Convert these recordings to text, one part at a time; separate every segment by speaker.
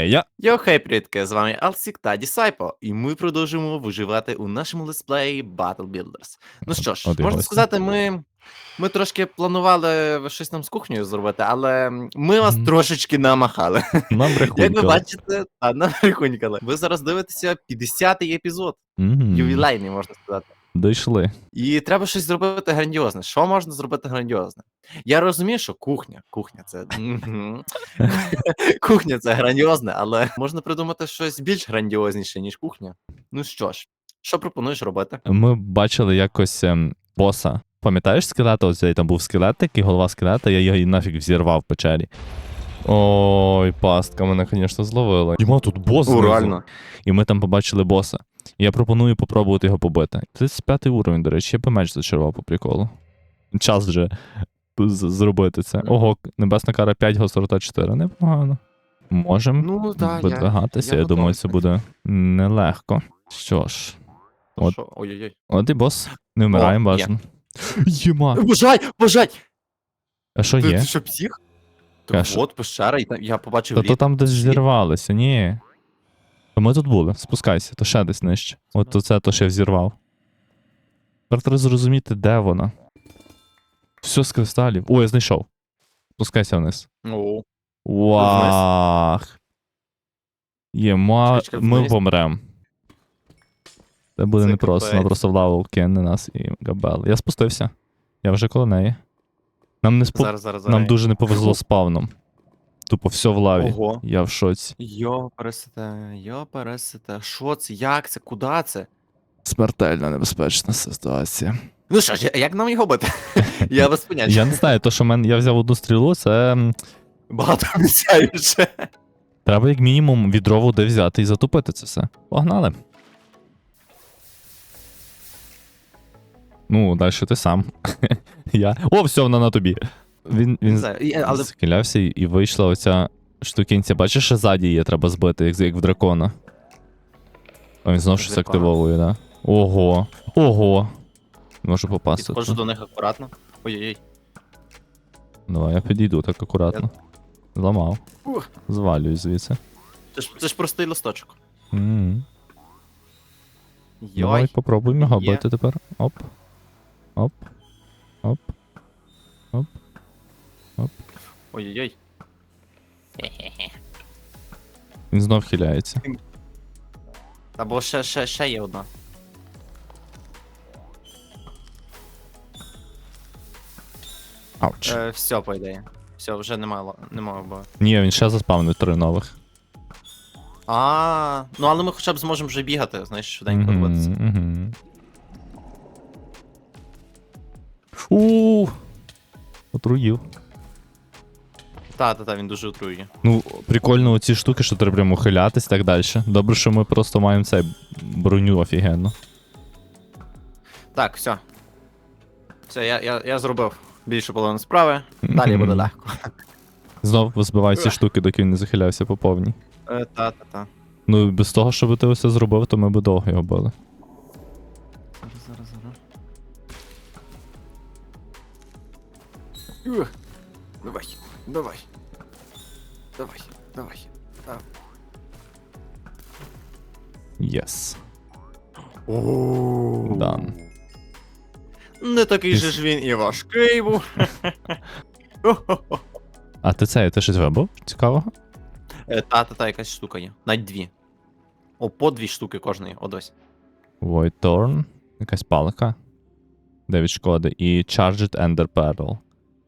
Speaker 1: Хея.
Speaker 2: Йо, хей, привітки, з вами Алсік та Дісайпо, і ми продовжуємо виживати у нашому летсплеї Battle Builders. Ну що ж,
Speaker 1: і
Speaker 2: можна
Speaker 1: гості.
Speaker 2: сказати, ми, ми трошки планували щось там з кухнею зробити, але ми вас
Speaker 1: Мгм.
Speaker 2: трошечки намахали.
Speaker 1: Нам
Speaker 2: Як ви
Speaker 1: брехунька.
Speaker 2: бачите, та нахрехунькали. Ви зараз дивитеся 50-й епізод,
Speaker 1: Мгм.
Speaker 2: ювілейний, можна сказати.
Speaker 1: Дійшли.
Speaker 2: І треба щось зробити грандіозне. Що можна зробити грандіозне? Я розумію, що кухня, кухня це. Кухня це грандіозне, але можна придумати щось більш грандіозніше, ніж кухня. Ну що ж, що пропонуєш робити?
Speaker 1: Ми бачили якось ем, боса. Пам'ятаєш скелета? Оцей там був скелет, такий голова скелета, я його і нафіг взірвав в печері. Ой, пастка мене, звісно, зловила. Йма тут бос.
Speaker 2: О, реально.
Speaker 1: І ми там побачили боса. Я пропоную попробувати його побити. 35 уровень, до речі, я би меч зачарував по приколу. Час вже зробити це. Ого, небесна кара 5, гострота 4. Непогано. Можемо
Speaker 2: Ну, так, я.
Speaker 1: видвигатися. Я,
Speaker 2: я
Speaker 1: думаю, це буде нелегко. Що ж, От.
Speaker 2: Що? Ой-ой-ой.
Speaker 1: от і бос. Не вмираємо, бажано. Єма!
Speaker 2: Бажай! Бажай!
Speaker 1: А що є?
Speaker 2: ти що, псих?
Speaker 1: А
Speaker 2: Та
Speaker 1: що?
Speaker 2: от пещера, і там, я побачив
Speaker 1: Та то там десь
Speaker 2: Світ.
Speaker 1: зірвалося, ні. Ми тут були, спускайся, то ще десь нижче. От то це то ще взірвав. Тепер треба зрозуміти, де вона. Все з кристалів. О, я знайшов. Спускайся вниз.
Speaker 2: О,
Speaker 1: Вах. Єма,
Speaker 2: Чекай,
Speaker 1: ми
Speaker 2: вниз.
Speaker 1: помремо. Це буде
Speaker 2: Це
Speaker 1: непросто, вона
Speaker 2: капець.
Speaker 1: просто в лаву кине нас і габел. Я спустився. Я вже коло неї. Нам не спу...
Speaker 2: зараз, зараз, зараз.
Speaker 1: Нам дуже не повезло з павном. Тупо все в лаві.
Speaker 2: Ого.
Speaker 1: Я в шоці.
Speaker 2: Йо, пересете, йо, пересете. Що це? Як це? Куди це?
Speaker 1: Смертельно небезпечна ситуація.
Speaker 2: Ну що ж, як нам його бити? Я без поняття.
Speaker 1: Я не знаю, то, що мен... я взяв одну стрілу, це м,
Speaker 2: Багато обіцяюче.
Speaker 1: треба як мінімум відро води взяти і затопити це все. Погнали. Ну, далі ти сам. я. О, все, вона на тобі. Він, він
Speaker 2: знаю, Але
Speaker 1: схилявся і, і вийшла оця штукінця. Бачиш, що ззаді її треба збити, як, як в дракона. А він знов щось
Speaker 2: Непогано.
Speaker 1: активовує, да? Ого. Ого. Можу попасти.
Speaker 2: підходжу до них акуратно. Ой-ой-ой.
Speaker 1: Давай, я підійду так акуратно. Зламав.
Speaker 2: Ух.
Speaker 1: Звалюю звідси.
Speaker 2: Це ж, це ж простий листочок.
Speaker 1: М. Давай
Speaker 2: Йой.
Speaker 1: попробуємо його
Speaker 2: Є.
Speaker 1: бити тепер. Оп. Оп. Оп.
Speaker 2: Ой-ой-ой.
Speaker 1: Він знов хиляється.
Speaker 2: Або ще, ще, ще є одна.
Speaker 1: Ауч.
Speaker 2: Е, все, по ідеї. Все, вже немає, немає бою.
Speaker 1: Ні, він ще заспавнив три нових.
Speaker 2: А, ну але ми хоча б зможемо вже бігати, знаєш, швиденько робитися.
Speaker 1: мгм. У. Отруїв.
Speaker 2: Та, та, та, він дуже отруює.
Speaker 1: Ну, прикольно оці штуки, що треба прямо ухилятись і так далі. Добре, що ми просто маємо цей броню офігенно.
Speaker 2: Так, все. Все, я, я, я зробив більшу половину справи. Далі буде легко.
Speaker 1: Знов збивай ці штуки, доки він не захилявся по повній.
Speaker 2: Е, Та, та, та.
Speaker 1: Ну, без того, щоб ти все зробив, то ми б довго його били.
Speaker 2: Зараз, зараз, зараз. Давай, давай. Давай, давай.
Speaker 1: Єс.
Speaker 2: О,
Speaker 1: Дан.
Speaker 2: Не такий же ж він і важкий був.
Speaker 1: А ти це, ти щось вибив? Цікавого?
Speaker 2: Е, Та, та, та, якась штука є. Навіть дві. О, по дві штуки кожної, от ось.
Speaker 1: Void якась палка. 9 шкоди. І Charged Ender Pearl.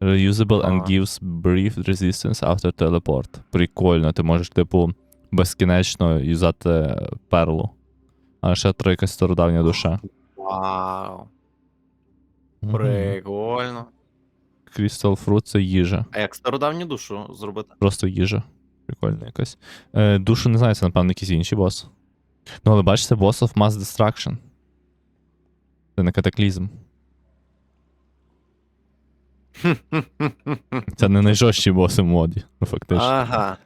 Speaker 1: Reusable and gives brief resistance after teleport. Прикольно, ти можеш, типу, безкінечно юзати перлу. А ще три якась стародавня душа.
Speaker 2: Вау.
Speaker 1: Мгм.
Speaker 2: Прикольно.
Speaker 1: Crystal Fruit це їжа.
Speaker 2: А як стародавню душу зробити?
Speaker 1: Просто їжа. Прикольно якась. Е, душу не знаю, це, напевно, якийсь інший бос. Ну, але бачите, boss of Mass Destruction. Це не катаклізм. Це не найжорстчі боси в моді, ну, фактично.
Speaker 2: Ага.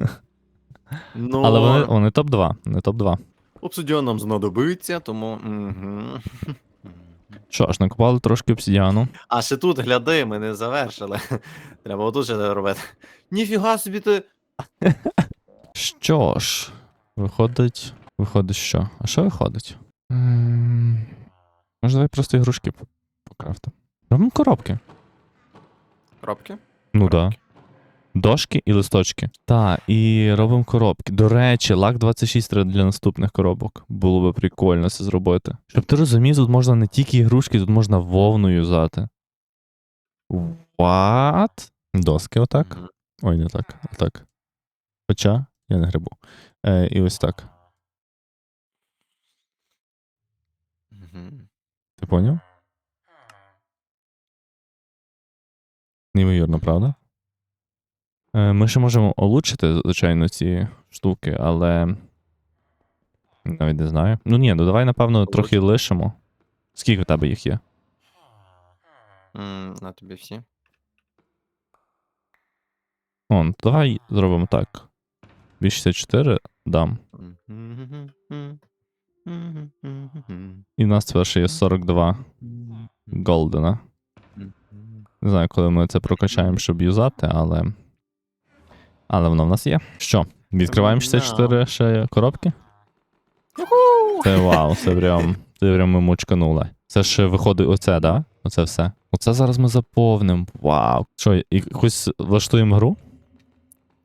Speaker 2: Ну,
Speaker 1: Але вони, вони топ-2. Вони топ-2.
Speaker 2: обсидіан нам знадобиться, тому. Угу.
Speaker 1: Що ж, накопали трошки обсидіану.
Speaker 2: А ще тут, гляди, ми не завершили. Треба отут ще робити. Ніфіга собі ти.
Speaker 1: Що ж, виходить. Виходить що? А що виходить? Ем, Може, давай просто ігрушки по- покрафтимо. Робимо коробки.
Speaker 2: Коробки?
Speaker 1: Ну так. Да. Дошки і листочки. Так, і робимо коробки. До речі, лак 26 для наступних коробок. Було би прикольно це зробити. Щоб ти розумів, тут можна не тільки ігрушки, тут можна вовну юзати. What? Доски отак. Ой, не так. Отак. Хоча я не грибу. Е, і ось так. Ти поняв? Неймовірно, правда? Е, ми ще можемо улучшити, звичайно, ці штуки, але. Навіть не знаю. Ну ні, ну давай, напевно, трохи лишимо. Скільки в тебе їх є?
Speaker 2: М, На тобі всі.
Speaker 1: О, ну давай зробимо так. 264 дам. І в нас тепер ще є 42 голдена. Не знаю, коли ми це прокачаємо, щоб юзати, але. Але воно в нас є. Що? Відкриваємо 64 ще коробки? Це вау, це прям. Це прям ми мучканули. Це ж виходить оце, да? Оце все. Оце зараз ми заповнимо. Вау. Що, і якусь влаштуємо гру?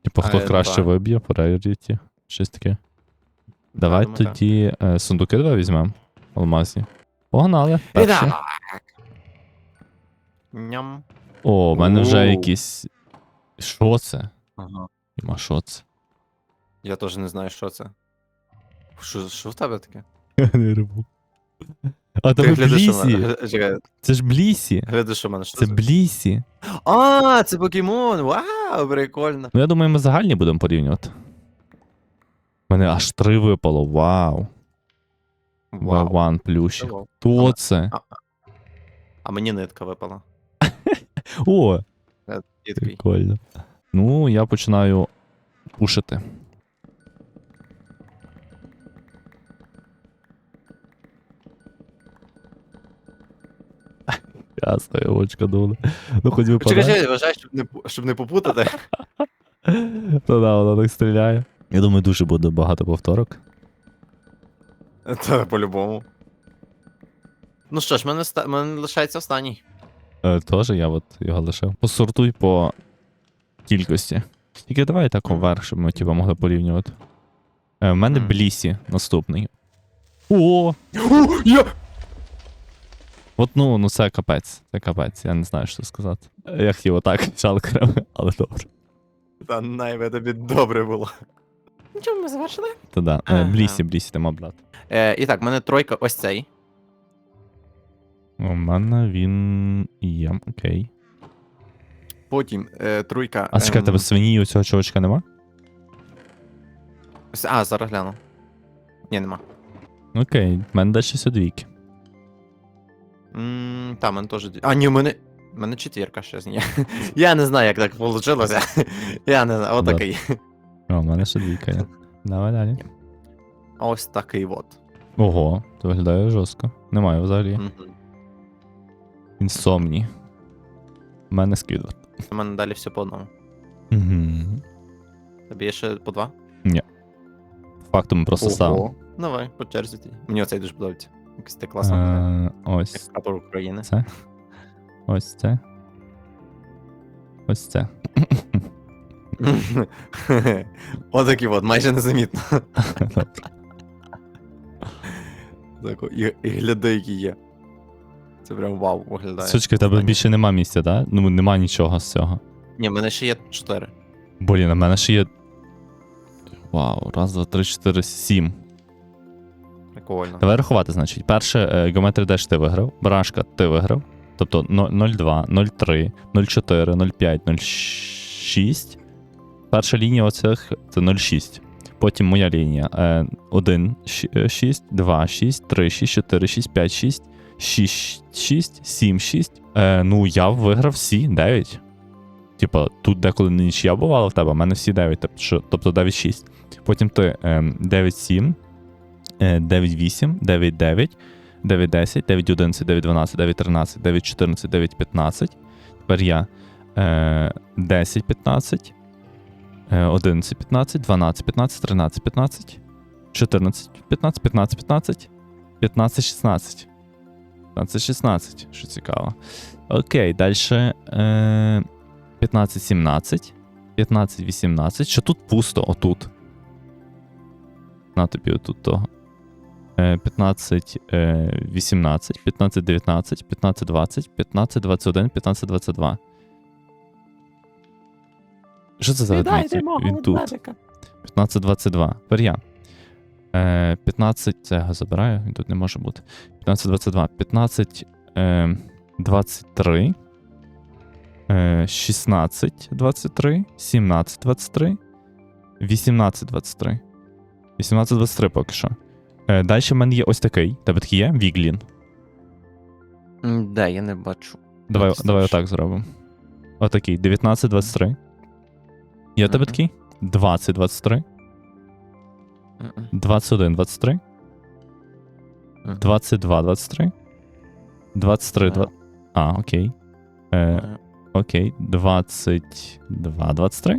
Speaker 1: Типу, хто
Speaker 2: Е,
Speaker 1: краще виб'є, priority, щось таке. Давай тоді е, сундуки давай візьмемо. Алмазні. Погнали. Перший.
Speaker 2: Ням.
Speaker 1: О, в мене вже
Speaker 2: Оу.
Speaker 1: якісь. Що це?
Speaker 2: Ага.
Speaker 1: Іма, що це?
Speaker 2: Я теж не знаю, що це. Що, що в тебе таке?
Speaker 1: Не рибу. А там
Speaker 2: глядиш,
Speaker 1: блісі.
Speaker 2: мене. Чекай,
Speaker 1: Це ж блісі.
Speaker 2: глядиш, що в мене що
Speaker 1: Це блісі.
Speaker 2: А, це покемон! Вау, прикольно.
Speaker 1: Ну, я думаю, ми загальні будемо порівнювати. У мене аж три випало. Вау.
Speaker 2: Вау.
Speaker 1: Ван плющик.
Speaker 2: Вау.
Speaker 1: Хто це?
Speaker 2: А мені нитка випала.
Speaker 1: О, прикольно. Ну, я починаю пушити. Ясно, я очка дула. Ну, хоч би
Speaker 2: Чекай, чекай, вважай, щоб не, щоб не попутати.
Speaker 1: Ну да, вона так стріляє. Я думаю, дуже буде багато повторок.
Speaker 2: Та по-любому. Ну що ж, мене, ста... мене лишається останній.
Speaker 1: Е, Тоже я от його лишив. Посортуй по кількості. Тільки давай так вверх, щоб ми типу, могли порівнювати. Е, в мене Блісі наступний. О!
Speaker 2: Я...
Speaker 1: От ну, ну це капець. Це капець, я не знаю, що сказати. Я хотів отак шалкерами, але добре.
Speaker 2: Та найве тобі добре було. Нічого, ми завершили?
Speaker 1: То да. Е,
Speaker 2: Ага.
Speaker 1: Блісі, Блісі, ти мав брати.
Speaker 2: Е, і так, в мене тройка ось цей.
Speaker 1: У мене він є, окей.
Speaker 2: Потім е, тройка.
Speaker 1: А чекай,
Speaker 2: ем,
Speaker 1: тебе свині у цього чувачка нема?
Speaker 2: А, зараз гляну. Ні, нема.
Speaker 1: Окей, в мене далі ще двійки.
Speaker 2: М, Та, в мене теж. дві- А, ні, в мене. в мене четвірка ще є. Я не знаю, як так вийшло. Я не знаю, отакий.
Speaker 1: О, в мене ще двійка є. Давай далі.
Speaker 2: Ось такий от.
Speaker 1: Ого, то виглядає жорстко. Немає взагалі.
Speaker 2: Мгм.
Speaker 1: Інсомні. У мене скидвард.
Speaker 2: У мене далі все по одному.
Speaker 1: Угу.
Speaker 2: Тобі є ще по два?
Speaker 1: Фактом просто.
Speaker 2: Ого. Давай, по черзі тоді. Мені оцей дуже подобається. Якийсь ти класно.
Speaker 1: Е, Ось
Speaker 2: Як прапор України.
Speaker 1: це. Ось це. Ось це.
Speaker 2: Отакий от, майже незамітно. Так, і, і гляди, які є. Це прям вау виглядає.
Speaker 1: Сучки, в тебе більше нема місця, так? Ну нема нічого з цього.
Speaker 2: Ні, в мене ще є чотири.
Speaker 1: Блін, у мене ще є. Вау, раз, два, три, чотири, сім.
Speaker 2: Прикольно.
Speaker 1: Давай рахувати, значить. Перше, Geometry Dash ти виграв, Брашка ти виграв. Тобто 0,2, 0,3, 0,4, 0,5, 0,6. Перша лінія оцих це 0,6. Потім моя лінія. Е, 1, 6, 2, 6, 3, 6, 4, 6, 5, 6, 6, 6, 7, 6. Е, ну, я виграв всі 9. Типа, тут деколи не нічия бувала в тебе, в мене всі 9, тобто, що- тобто 9-6. Потім ти е, 9-7, е, 9-8, 9-9, 9-10, 9-11, 9-12, 9-13, 9-14, 9-15. Тепер я е, 10-15, Е, 11, 15, 12, 15, 13, 15, 14, 15, 15, 15, 15, 16. 15, 16, що цікаво. Окей, далі. Е, 15, 17, 15, 18. Що тут пусто, отут. На тобі отут того. Е, 15, е, 18, 15, 19, 15, 20, 15, 21, 15, 22. Що це за? Він тут. 15, 22. Тепер я. Е, 15 цього забираю, тут не може бути. 15, 22. 15, е, 23. Е, 16, 23. 17, 23. 18, 23. 18, 23 поки що. Е, далі в мене є ось такий. Тебе такий є? Віглін.
Speaker 2: Де, я не бачу.
Speaker 1: Давай, давай отак зробимо. Отакий. 19, 23. Є в тебе такий? 20, 23.
Speaker 2: Мгм.
Speaker 1: 21, 23.
Speaker 2: Мгм.
Speaker 1: 22, 23. 23, 2. А, окей.
Speaker 2: Е,
Speaker 1: окей. 22, 23.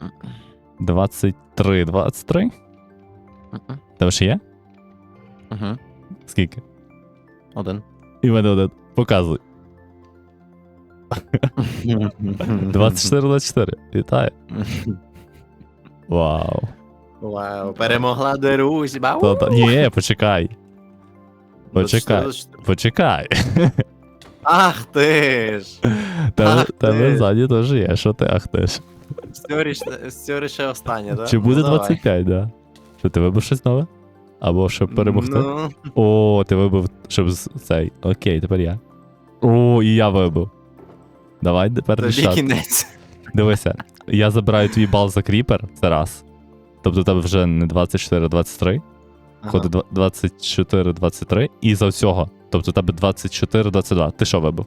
Speaker 2: мгм.
Speaker 1: 23, 23.
Speaker 2: Мгм.
Speaker 1: Тебе ще є?
Speaker 2: Мгм.
Speaker 1: Скільки?
Speaker 2: Один.
Speaker 1: І в мене один. Показуй. 24, 24. Вітаю. Вау.
Speaker 2: Вау, перемогла Дерусь. Бау!
Speaker 1: Та, та, ні, почекай. Почекай.
Speaker 2: 24.
Speaker 1: Почекай.
Speaker 2: Ах ти ж!
Speaker 1: Тебе,
Speaker 2: Ах ти.
Speaker 1: ззаді теж є, що ти ахтеш.
Speaker 2: Ще останнє, так?
Speaker 1: Чи буде 25, да? Що ти вибив щось нове? Або щоб перемогти?
Speaker 2: Ну,
Speaker 1: О, ти вибив, щоб з- цей. Окей, тепер я. О, і я вибив. Давай тепер
Speaker 2: тобі
Speaker 1: рішати.
Speaker 2: кінець.
Speaker 1: Дивися, я забираю твій бал за кріпер, це раз. Тобто у тебе вже не 24-23,
Speaker 2: Ага.
Speaker 1: ходить 24-23, і за всього. Тобто у тебе 24-22. Ти що вибив?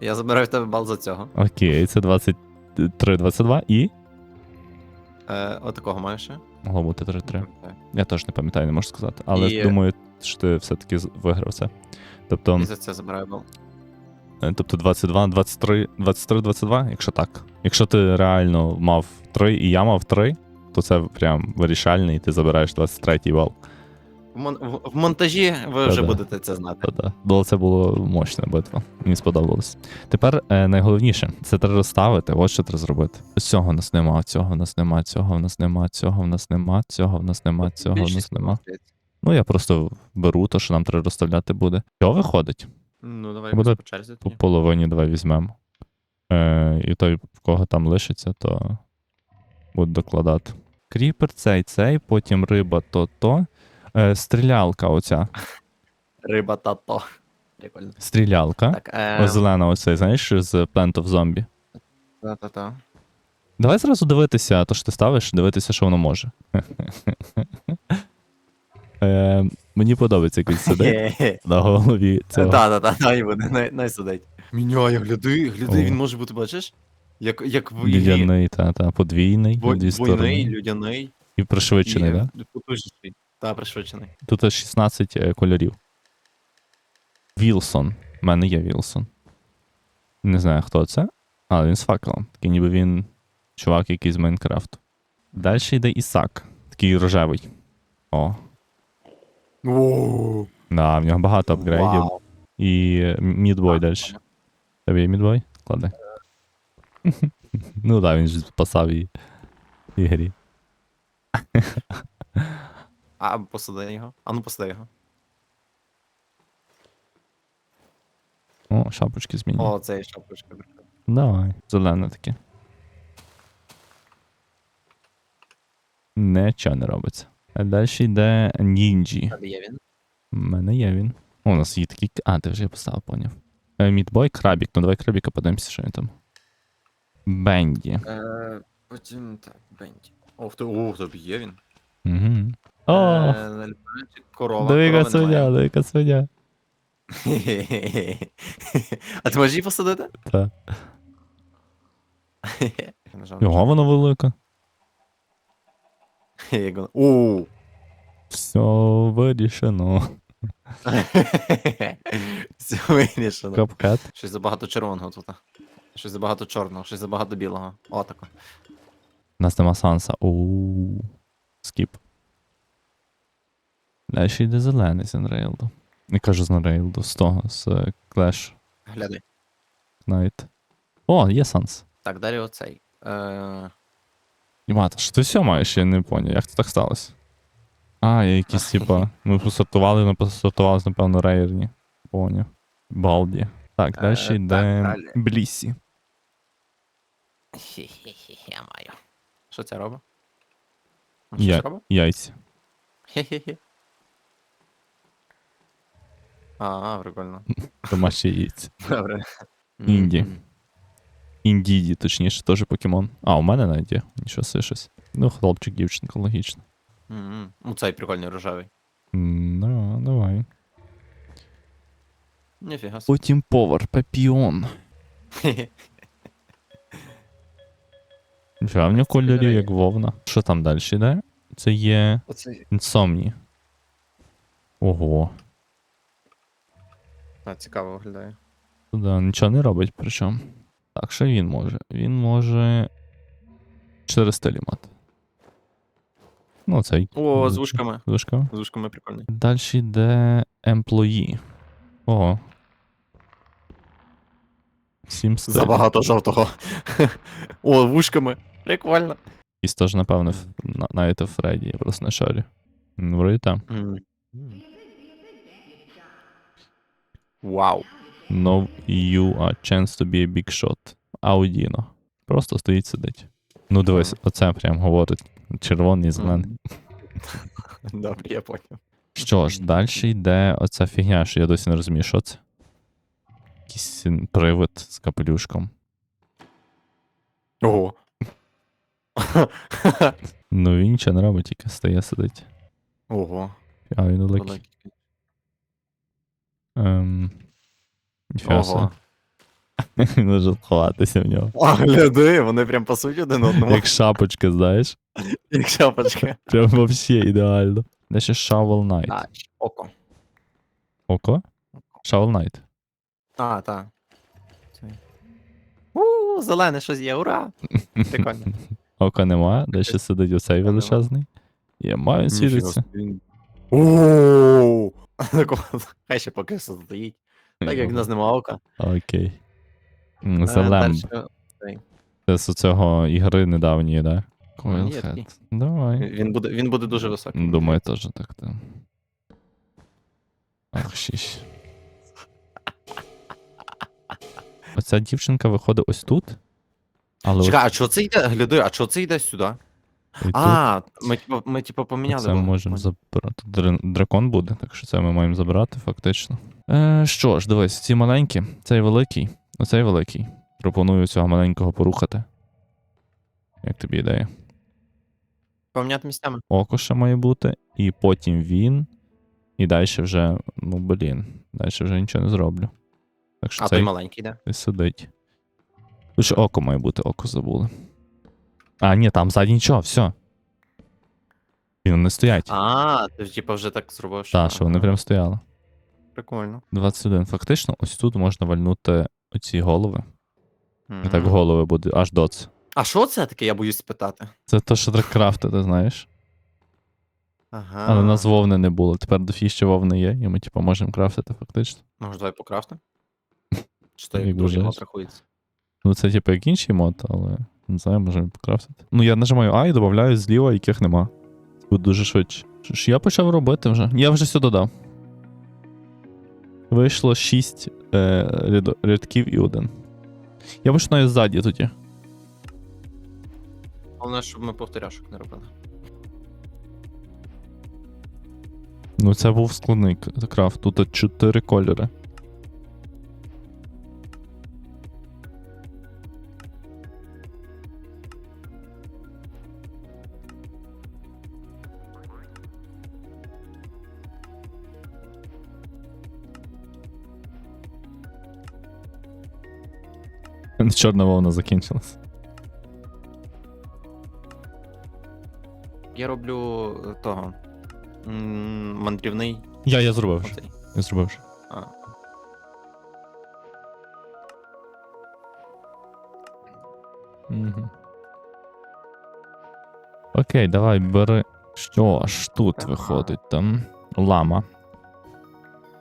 Speaker 2: Я забираю в тебе бал за цього.
Speaker 1: Окей, це 23-22 і.
Speaker 2: Е, отакого маєш ще?
Speaker 1: Могло бути 3-3. Я теж не пам'ятаю, не можу сказати. Але
Speaker 2: І-
Speaker 1: думаю, що ти все-таки виграв це. Тобто,
Speaker 2: І за це забираю бал.
Speaker 1: е, тобто 22, 23, 23, 22, якщо так. Якщо ти реально мав 3 і я мав 3, то це прям вирішальний, і ти забираєш 23 бал.
Speaker 2: В, мон- в- в монтажі ви вже
Speaker 1: Та-да.
Speaker 2: будете це знати.
Speaker 1: Та-да. Бо це було мощна битва. Мені сподобалось. Тепер е, найголовніше це треба розставити. От що треба зробити. Цього в нас нема, цього в нас нема, цього в нас нема, цього в нас нема, цього в нас нема, цього в нас
Speaker 2: Більшість
Speaker 1: нема. Ну я просто беру то, що нам треба розставляти буде. Що виходить?
Speaker 2: Ну, давай
Speaker 1: Буде
Speaker 2: якось по черзі.
Speaker 1: По
Speaker 2: тоді.
Speaker 1: половині давай візьмемо. Е, і той, в кого там лишиться, то буде докладати. Кріпер, цей, цей, потім риба, то то. Е, стрілялка оця.
Speaker 2: Риба тато. Прикольно.
Speaker 1: Стрілялка.
Speaker 2: Так, е,
Speaker 1: Ось зелена оцей, знаєш, з Plant of Zombie.
Speaker 2: та-та-та.
Speaker 1: Давай зразу дивитися, то що ти ставиш, дивитися, що воно може. е, мені подобається, як він сидить на голові цього.
Speaker 2: Та-та-та, най буде, най, сидить. Міняє, гляди, гляди,
Speaker 1: О.
Speaker 2: він може бути, бачиш? Як, як в.
Speaker 1: Людяний, та, та, подвійний,
Speaker 2: Бо-
Speaker 1: дві сторони.
Speaker 2: людяний
Speaker 1: І пришвидшений, так?
Speaker 2: потужніший. Та, пришвидшений.
Speaker 1: Тут 16 е, кольорів. Вілсон. У мене є Вілсон. Не знаю, хто це. Але він з факелом. Такий ніби він чувак, який з Майнкрафту. Далі йде Ісак. Такий рожевий. О.
Speaker 2: Воу.
Speaker 1: Да, в нього багато апгрейдів.
Speaker 2: Вау.
Speaker 1: І мідбой далі. Тебе є мідбой? Клади. Ну так, да, він ж спасав її в ігрі.
Speaker 2: А, посади його. А ну посади його.
Speaker 1: О, шапочки змінює.
Speaker 2: О, цей шапочка. прикольно.
Speaker 1: Давай, зелене таке. Нічого не робиться. А далі йде нінджі.
Speaker 2: Є він?
Speaker 1: У мене є він. О, у нас є такий. А, ти вже я поставив, поняв. Е, Мідбой, крабік. Ну давай крабіка подивимося, що він там. Бенді.
Speaker 2: Е, потім так, Бенді. Ох ти, ох, тобі є він.
Speaker 1: Угу. О,
Speaker 2: Е, Нальбанчик, корова.
Speaker 1: яка свиня,
Speaker 2: немає.
Speaker 1: свиня.
Speaker 2: А ти можеш її посадити?
Speaker 1: Та.
Speaker 2: Я нажав.
Speaker 1: Його воно велика.
Speaker 2: Як воно- У.
Speaker 1: Все вирішено.
Speaker 2: Все вирішено.
Speaker 1: Капкат.
Speaker 2: Щось забагато червоного тут. Щось забагато чорного, щось забагато білого. О, тако.
Speaker 1: У нас нема санса. Оу. Скіп. Далі йде зелений з Unrailed. Не кажу з Unrailed, з того, з е, Clash
Speaker 2: Глядай.
Speaker 1: Knight. О, є санс.
Speaker 2: Так, далі оцей. Е...
Speaker 1: Імата, що ти все маєш, я не поняв, як це так сталося? А, я якісь, типа, ми посортували, але посортувалися, напевно, рейерні. Поняв. Балді. Так,
Speaker 2: Е,
Speaker 1: далі
Speaker 2: так,
Speaker 1: йде
Speaker 2: далі.
Speaker 1: Блісі.
Speaker 2: Хе-хе-хе, я маю. Що це робить? А,
Speaker 1: Я-
Speaker 2: Щось робить?
Speaker 1: Яйця.
Speaker 2: Хе-хе-хе. А, прикольно.
Speaker 1: Домашні яйця.
Speaker 2: Добре.
Speaker 1: Інді.
Speaker 2: Мгм.
Speaker 1: Індіді, точніше, теж покемон. А, у мене навіть є. Нічого себе щось. Ну, хлопчик, дівчинка, логічно.
Speaker 2: Мгм. Ну, цей прикольний рожевий.
Speaker 1: М, Ну, давай.
Speaker 2: Ніфіга собі.
Speaker 1: Потім повар, пепіон.
Speaker 2: Хе-хе.
Speaker 1: Нього кольорі, як вовна. Що там далі йде? Це є
Speaker 2: Оцей.
Speaker 1: інсомні. Ого.
Speaker 2: А, цікаво виглядає.
Speaker 1: Туди нічого не робить, причому. Так, що він може? Він може. 400 лімат. Ну, цей.
Speaker 2: О, з вушками.
Speaker 1: З вушками.
Speaker 2: З вушками прикольний.
Speaker 1: Далі йде employee. Ого. 7 стиль.
Speaker 2: Забагато жовтого. О, вушками. Прикольно.
Speaker 1: Якийсь теж, напевно, ф- на- навіть у Фредді, я просто не шарю. М, Вроді там.
Speaker 2: Вау.
Speaker 1: No you a chance to be a big shot. Аудіно. Просто стоїть сидить. Ну дивись, оце прям говорить. Червоний зелений.
Speaker 2: Добре, я поняв.
Speaker 1: Що ж, далі йде оця фігня, що я досі не розумію, що це. Якийсь привид з капелюшком.
Speaker 2: Ого.
Speaker 1: Ну він не робить, тільки стає сидить.
Speaker 2: Ого.
Speaker 1: А він великий. Ем...
Speaker 2: Ого.
Speaker 1: Він може ховатися в нього.
Speaker 2: А, гляди, вони прям пасують один одному,
Speaker 1: Як шапочка, знаєш.
Speaker 2: як шапочки.
Speaker 1: Прям вообще ідеально. Де ще Shovel Knight.
Speaker 2: А, око.
Speaker 1: Око? Shovel Knight.
Speaker 2: А, так. Зелене щось є, ура! Прикольно.
Speaker 1: Ока нема, де ще сидить оцей величезний. Є, маю світиться.
Speaker 2: Ооо! Хай ще поки все стоїть. Так як в нас нема ока.
Speaker 1: Окей.
Speaker 2: Е, дальше-
Speaker 1: Це з цього ігри недавньої, да? Coilhead. Давай.
Speaker 2: Він буде, він буде дуже високий.
Speaker 1: Думаю, теж так. Та. Ах, щось. Оця дівчинка виходить ось тут. Але
Speaker 2: Чекай, а чого це йде? Гляди, а чого це йде сюди?
Speaker 1: от і
Speaker 2: А, ми типу, ми типу поміняли.
Speaker 1: це
Speaker 2: бо-
Speaker 1: можемо забрати. Др- дракон буде, так що це ми маємо забрати, фактично. Е, що ж, дивись, ці маленькі, цей великий, оцей великий. Пропоную цього маленького порухати. Як тобі ідея?
Speaker 2: Поміняти місцями.
Speaker 1: Око ще має бути, і потім він. І далі вже, ну блін, далі вже нічого не зроблю. Так що
Speaker 2: А той
Speaker 1: цей
Speaker 2: маленький йде.
Speaker 1: і сидить. Тут ще око має бути, око забули. А, ні, там ззаді нічого, все. Він не стоять.
Speaker 2: А, ти ж типу вже так зробив.
Speaker 1: Так, що вони прям стояли.
Speaker 2: Прикольно.
Speaker 1: 21. Фактично, ось тут можна вальнути оці голови. І так голови буде аж доц.
Speaker 2: А що це таке, я боюсь спитати.
Speaker 1: Це те, що треба крафтити, знаєш.
Speaker 2: Ага.
Speaker 1: Але у нас вовни не було. Тепер до фіщі вовни є, і ми, типу, можемо крафтити фактично.
Speaker 2: Може, давай покрасти? Чи то
Speaker 1: Як
Speaker 2: як
Speaker 1: бажаєш.
Speaker 2: рахується?
Speaker 1: Ну, це типу як інший мод, але не знаю, можемо покрафтити. Ну, я нажимаю А і додаю зліва, яких нема. Буде дуже швидше. Що ж, я почав робити вже. Я вже все додав. Вийшло 6 е, рядків і один. Я починаю ззаді тоді.
Speaker 2: Головне, щоб ми повторяшок не робили.
Speaker 1: Ну, це був складний крафт. Тут 4 кольори. Чорна вовна закінчилась.
Speaker 2: Я роблю е, того. м, Мандрівний.
Speaker 1: Я, я зробив. вже.
Speaker 2: Оцей.
Speaker 1: Я зробив. вже.
Speaker 2: А.
Speaker 1: Угу. Окей, давай бери. Що ж тут
Speaker 2: Ага.
Speaker 1: виходить там? Лама.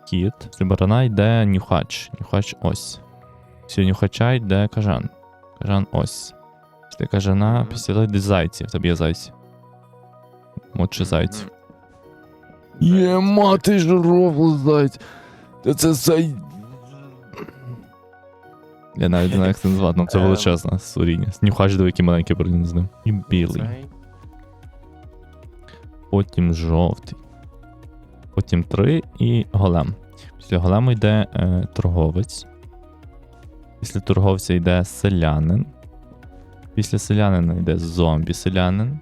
Speaker 1: Кіт. Після барана йде нюхач. Нюхач ось. Після нюхача йде кажан. Кажан ось. Після кажана,
Speaker 2: Мгм.
Speaker 1: після того йде зайці. В тебе є зайці. От чи зайці. Є мати жирову зайць. Та це зай. Я навіть не знаю, як це назвати, ну це
Speaker 2: Ем.
Speaker 1: величезна суріння. Нюхач диви, який маленький порівняно з ним. І білий. Потім жовтий. Потім три і голем. Після голему йде е, торговець. Після торговця йде селянин. Після селянина йде зомбі-селянин.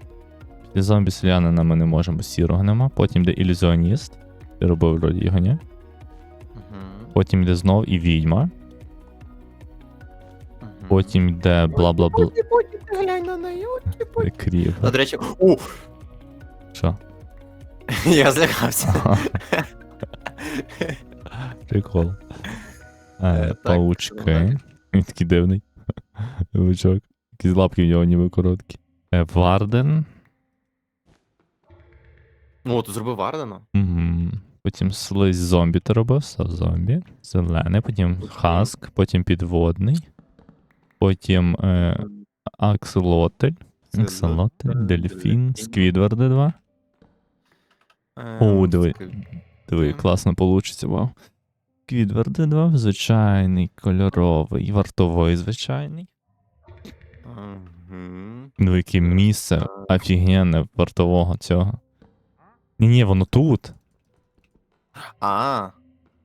Speaker 1: Після зомбі-селянина ми не можемо сірого нема. Потім йде ілюзіоніст. Ти робив вроді його, ні? Потім йде знов і відьма. Потім йде бла-бла-бла.
Speaker 2: Потім, потім ти глянь на неї.
Speaker 1: Крів.
Speaker 2: А, до речі, у,
Speaker 1: Що?
Speaker 2: я злякався.
Speaker 1: Прикол.
Speaker 2: Е,
Speaker 1: Е,
Speaker 2: так,
Speaker 1: паучки. Він такий дивний. Паучок. Якісь лапки в нього ніби короткі. Е, Варден.
Speaker 2: Ну, ти зробив Вардена?
Speaker 1: Угу. Потім слизь зомбі ти робив, став зомбі. Зелений, потім хаск, потім підводний. Потім е, акселотель. Акселотель, дельфін, сквідварди 2.
Speaker 2: Ем,
Speaker 1: О, диви. Диви, класно получиться, вау. Сквідварди 2, звичайний, кольоровий, вартовий, звичайний.
Speaker 2: Мгм.
Speaker 1: Ну, яке місце офігенне вартового цього. Ні, ні, воно тут.
Speaker 2: А,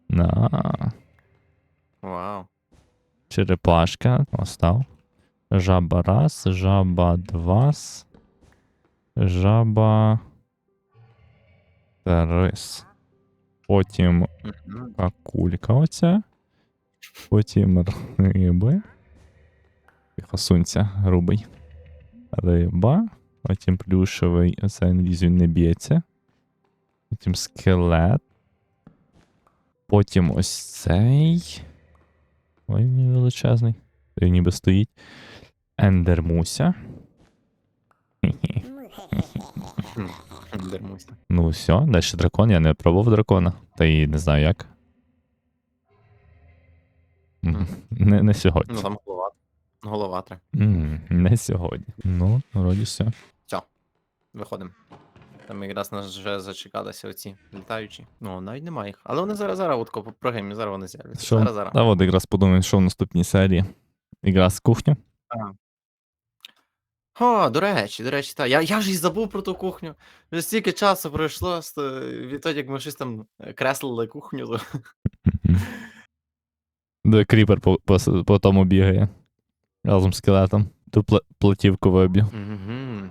Speaker 1: На.
Speaker 2: вау.
Speaker 1: Черепашка. Остав. Жаба раз, жаба два. Жаба. Трис. Потім акулька оця. Потім риби. Тихо, сунця, грубий. Риба. Потім плюшевий, це інвізію не б'ється. Потім скелет. Потім ось цей. Ой, він величезний. Той ніби стоїть. Ендермуся.
Speaker 2: Дермуся.
Speaker 1: Ну, все, далі дракон, я не пробував дракона. Та і не знаю як. Не, не сьогодні.
Speaker 2: Ну там голова. Голова треба.
Speaker 1: Не сьогодні. Ну, вроді все.
Speaker 2: Виходимо. Там якраз нас вже зачекалися оці літаючі. Ну, навіть немає їх. Але вони зараз зараз отко попригаємо, і зараз вони з'являться. Зараз зараз.
Speaker 1: Та от якраз подумаємо, що в наступній серії. Якраз з кухню.
Speaker 2: О, до речі, до речі, так. Я, я ж і забув про ту кухню. Вже стільки часу пройшло з то- відтоді, як ми щось там е, креслили кухню. то-
Speaker 1: Де кріпер по, по, с- по тому бігає. Разом з скелетом. Ту пла- платівку виб'ю.
Speaker 2: Мгм.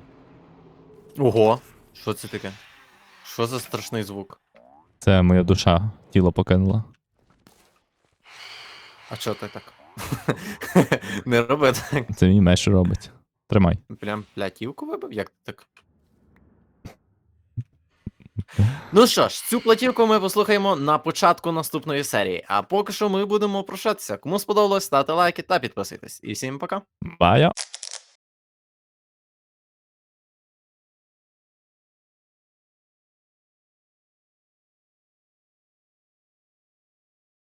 Speaker 2: Ого, що це таке? Що за страшний звук?
Speaker 1: Це моя душа тіло покинула.
Speaker 2: А чого ти так? Не роби так.
Speaker 1: Це мій меч робить. Тримай.
Speaker 2: Прям платівку вибив? Як так? Ну що ж, цю платівку ми послухаємо на початку наступної серії. А поки що ми будемо прощатися. Кому сподобалось, ставте лайки та підписуйтесь. І всім пока.
Speaker 1: Бая.